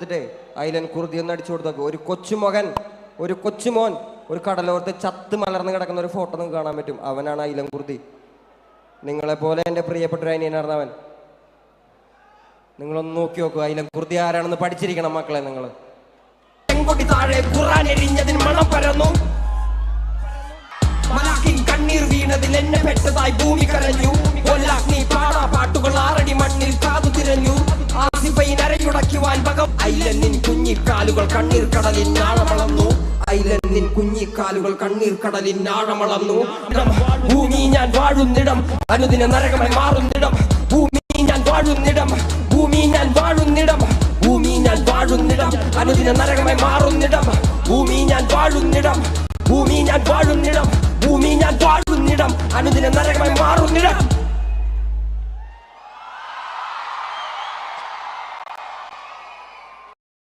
എടുത്തിട്ടേ അയിലൻ കുറുതി ഒന്ന് അടിച്ചു കൊടുത്തു ഒരു കൊച്ചുമകൻ ഒരു കൊച്ചുമോൻ ഒരു കടലോരത്ത് ചത്ത് മലർന്ന് കിടക്കുന്ന ഒരു ഫോട്ടോ നിങ്ങൾക്ക് കാണാൻ പറ്റും. അവനാണ് അയിലൻ കുറുതി. നിങ്ങളെ പോലെ എന്റെ പ്രിയപ്പെട്ട ഒരു അനിയനായിരുന്നു നിങ്ങളൊന്ന് നോക്കി നോക്കുക അയിലൻ കുറുതി ആരാണെന്ന് പഠിച്ചിരിക്കണം മക്കളെ നിങ്ങൾ. താഴെ മണം പരന്നു. കണ്ണീർ വീണതിൽ എന്നെ പെട്ടതായി ഭൂമി കരഞ്ഞു. അരയുടയ്ക്കുവാൻ പകം ഐലന്നിൻ കുഞ്ഞിക്കാലുകൾ കണ്ണീർ കടലിൻ നാളമളന്നു ഐലന്നിൻ കുഞ്ഞിക്കാലുകൾ കണ്ണീർ കടലിൻ നാളമളന്നു ഭൂമി ഞാൻ വാഴുന്നിടം അനുദിന നരകമായി മാറുന്നിടം ഭൂമി ഞാൻ വാഴുന്നിടം ഭൂമി ഞാൻ വാഴുന്നിടം ഭൂമി ഞാൻ വാഴുന്നിടം അനുദിന നരകമായി മാറുന്നിടം ഭൂമി ഞാൻ വാഴുന്നിടം ഭൂമി ഞാൻ വാഴുന്നിടം ഭൂമി ഞാൻ വാഴുന്നിടം അനുദിന നരകമായി മാറുന്നിടം